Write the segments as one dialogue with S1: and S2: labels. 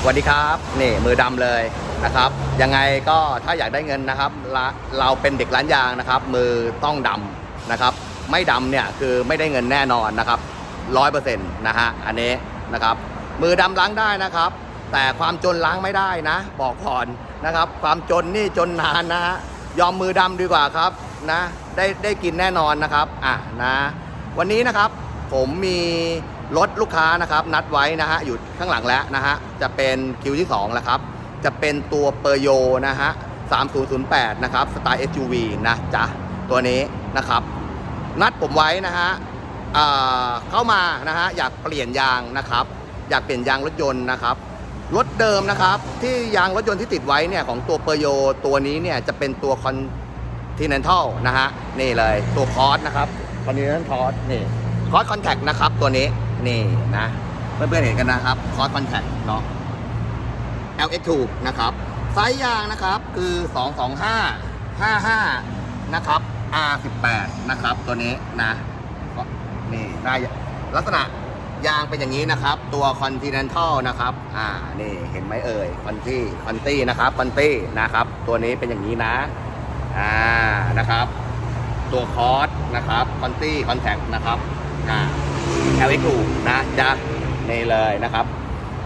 S1: สวัสดีครับนี่มือดำเลยนะครับยังไงก็ถ้าอยากได้เงินนะครับ เราเป็นเด็กร้านยางนะครับ มือต้องดำนะครับ ไม่ดำเนี่ยคือไม่ได้เงินแน่นอนนะครับร้อยเปอร์เซ็นต์นะฮะอันนี้นะครับ มือดำล้างได้นะครับ แต่ความจนล้างไม่ได้นะ บอกก่อนนะครับ ความจนนี่จนนานนะฮะยอมมือดำดีกว่าครับนะได้ได้กินแน่นอนนะครับอะนะ วันนี้นะครับผมมี รถลูกค้านะครับนัดไว้นะฮะอยู่ข้างหลังแล้วนะฮะจะเป็นคิวที่2แล้วครับจะเป็นตัวเปอร์โยนะฮะ3008 นะครับสไตล์ SUV นะจ๊ะตัวนี้นะครับ นัดผมไว้นะฮะอ่าเข้ามานะฮะอยากเปลี่ยนยางนะครับ อยากเปลี่ยนยางรถยนต์นะครับรถเดิมนะครับที่ยางรถยนต์ที่ติดไว้เนี่ยของตัวเปอร์โยตัวนี้เนี่ยจะเป็นตัวคอนทีเนนทัลนะฮะนี่เลยตัวคอร์สนะครับคอน t ิเนนทัลนี่คอร์สคอนแทคนะครับตัวนี้ นี่นะ เพื่อนๆเห็นกันนะครับคอร์สคอนแทคเนาะ LX2 นะครับ ไซส์ยางนะครับคือ 225 55 นะครับ R18 นะครับ ตัวนี้นะนี่ได้ลักษณะยางเป็นอย่างนี้นะครับ ตัว Continental นะครับ อ่า นี่เห็นไหมเอ่ยคอนตี้คอนตี้นะครับคอนตี้นะครับ ตัวนี้เป็นอย่างนี้นะ อ่า นะครับ ตัวคอร์สนะครับคอนตี้คอนแทคนะครับ อ่า LX2 นะจ๊ะนี่เลยนะครับ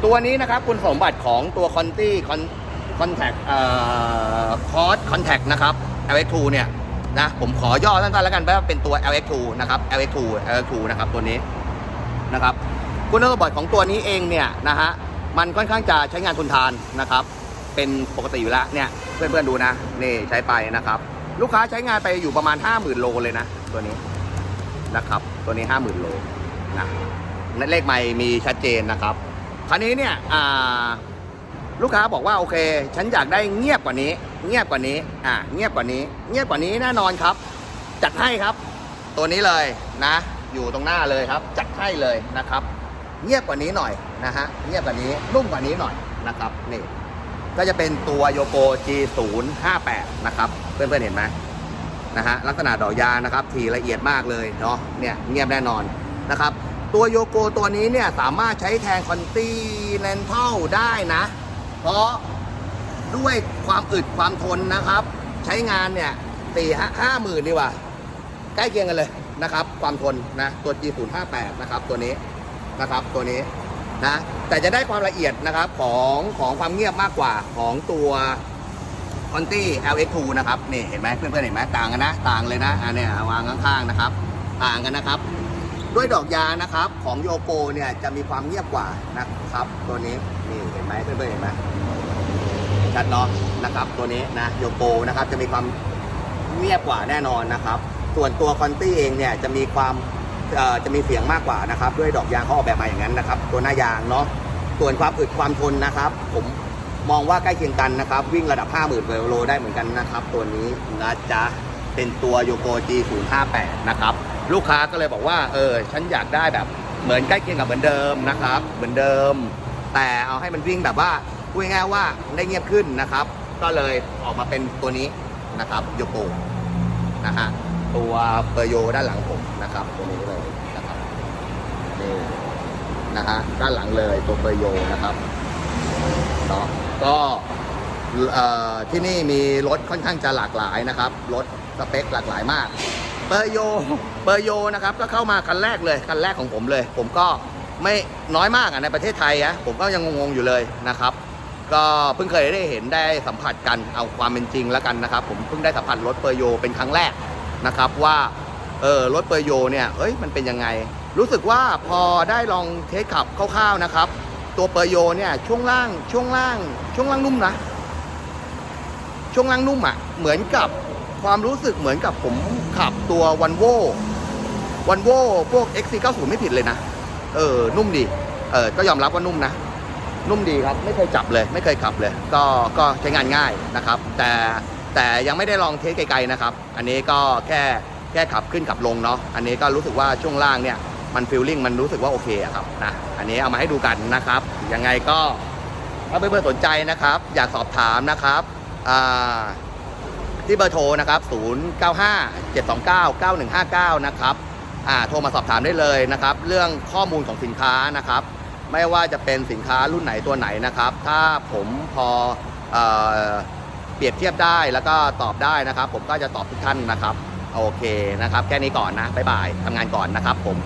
S1: ตัวนี้นะครับคุณสมบัติของตัวคอนตี้คอนคอนแทคเอ่อคอร์สคอนแทคนะครับ LX2 เนี่ยนะผมขอย่อสั้นๆแล้วกันว่าเป็นตัว LX2 นะครับ LX2 LX2 นะครับตัวนี้นะครับคุณสมบัติของตัวนี้เองเนี่ยนะฮะมันค่อนข้างจะใช้งานทนทานนะครับ เป็นปกติอยู่แล้วเนี่ยเพื่อนๆดูนะนี่ใช้ไปนะครับ ลูกค้าใช้งานไปอยู่ประมาณ 50,000 โลเลยนะ ตัวนี้นะครับ ตัวนี้ 50,000 โล นะเลขไม่มีชัดเจนนะครับ คราวนี้เนี่ยลูกค้าบอกว่าโอเค ฉันอยากได้เงียบกว่านี้ เงียบกว่านี้อ่าเงียบกว่านี้ เงียบกว่านี้แน่นอนครับ จัดให้ครับ ตัวนี้เลยนะ อยู่ตรงหน้าเลยครับ จัดให้เลยนะครับ เงียบกว่านี้หน่อยนะฮะเงียบกว่านี้นุ่มกว่านี้หน่อยนะครับนี่ก็จะเป็นตัวโยโก G058 นะครับ เพื่อนๆเห็นไหมนะฮะลักษณะดอกยางนะครับ ทีละเอียดมากเลยเนาะเนี่ยเงียบแน่นอน นะครับ ตัวโยโกตัวนี้เนี่ยสามารถใช้แทนคอนติเนนทัลได้นะ เพราะด้วยความอึดความทนนะครับ ใช้งานเนี่ยสี่ห้าหมื่นดีกว่า ใกล้เคียงกันเลยนะครับ ความทนนะตัว G058 นะครับตัวนี้นะครับตัวนี้นะแต่จะได้ความละเอียดนะครับของของความเงียบมากกว่าของตัว c o n t i LX2 นะครับนี่เห็นไหมเพื่อนๆเห็นไหมต่างกันนะ ต่างเลยนะอันนี้วางข้างๆนะครับ ต่างกันนะครับ ด้วยดอกยางนะครับของโยโกเนี่ยจะมีความเงียบกว่านะครับ ตัวนี้นี่เห็นไหมเพื่อนๆเห็นไหมชัดเนาะนะครับ ตัวนี้นะโยโกนะครับจะมีความเงียบกว่าแน่นอนนะครับ ส่วนตัวคอนตี้เองเนี่ยจะมีความจะมีเสียงมากกว่านะครับ ด้วยดอกยางเขาออกแบบมาอย่างนั้นนะครับ ตัวหน้ายางเนาะส่วนความอึดความทนนะครับ ผมมองว่าใกล้เคียงกันนะครับ วิ่งระดับ 50,000กิโลได้เหมือนกันนะครับ ตัวนี้นะจ๊ะเป็นตัวโยโก G058 นะครับ ลูกค้าก็เลยบอกว่า เออ ฉันอยากได้แบบเหมือนใกล้เคียงกับเหมือนเดิมนะครับ เหมือนเดิม แต่เอาให้มันวิ่งแบบว่าพูดง่ายๆว่าได้เงียบขึ้นนะครับ ก็เลยออกมาเป็นตัวนี้นะครับโยโกนะฮะตัวเปอร์โยด้านหลังผมนะครับตัวนี้เลยนะครับนี่นะฮะด้านหลังเลยตัวเปอร์โยนะครับเนาะก็ที่นี่มีรถค่อนข้างจะหลากหลายนะครับรถสเปคหลากหลายมาก เปอร์โยเปอร์โยนะครับก็เข้ามาคันแรกเลยคันแรกของผมเลย ผมก็ไม่น้อยมากอะในประเทศไทยอะผมก็ยังงงๆอยู่เลยนะครับ ก็เพิ่งเคยได้เห็นได้สัมผัสกันเอาความเป็นจริงแล้วกันนะครับ ผมเพิ่งได้สัมผัสรถเปอร์โยเป็นครั้งแรกนะครับว่าเออรถเปอร์โยเนี่ยเอ้ยมันเป็นยังไง รู้สึกว่าพอได้ลองเทสขับคร่าวๆนะครับ ตัวเปอร์โยเนี่ยช่วงล่างช่วงล่าง ช่วงล่างนุ่มนะ ช่วงล่างนุ่มอะ่ะเหมือนกับ ความรู้สึกเหมือนกับผมขับตัววันโววันโวพวก XC90 ไม่ผิดเลยนะ เออ นุ่มดี เออ ก็ยอมรับว่านุ่มนะ นุ่มดีครับ ไม่เคยจับเลย ไม่เคยขับเลย ก็ ก็ใช้งานง่ายนะครับ แต่ แต่ยังไม่ได้ลองเทสไกลๆนะครับ อันนี้ก็แค่ แค่ขับขึ้นขับลงเนาะ อันนี้ก็รู้สึกว่าช่วงล่างเนี่ย มันฟิลลิ่งมันรู้สึกว่าโอเคครับนะ อันนี้เอามาให้ดูกันนะครับ ยังไงก็ ถ้าเพื่อนๆสนใจนะครับ อยากสอบถามนะครับ อ่า ที่เบอร์โทรนะครับ 095 729 9159 นะครับอ่าโทรมาสอบถามได้เลยนะครับ เรื่องข้อมูลของสินค้านะครับ ไม่ว่าจะเป็นสินค้ารุ่นไหนตัวไหนนะครับ ถ้าผมพอเออเปรียบเทียบได้แล้วก็ตอบได้นะครับ ผมก็จะตอบทุกท่านนะครับ โอเคนะครับ แค่นี้ก่อนนะบ๊ายบายทำงานก่อนนะครับผม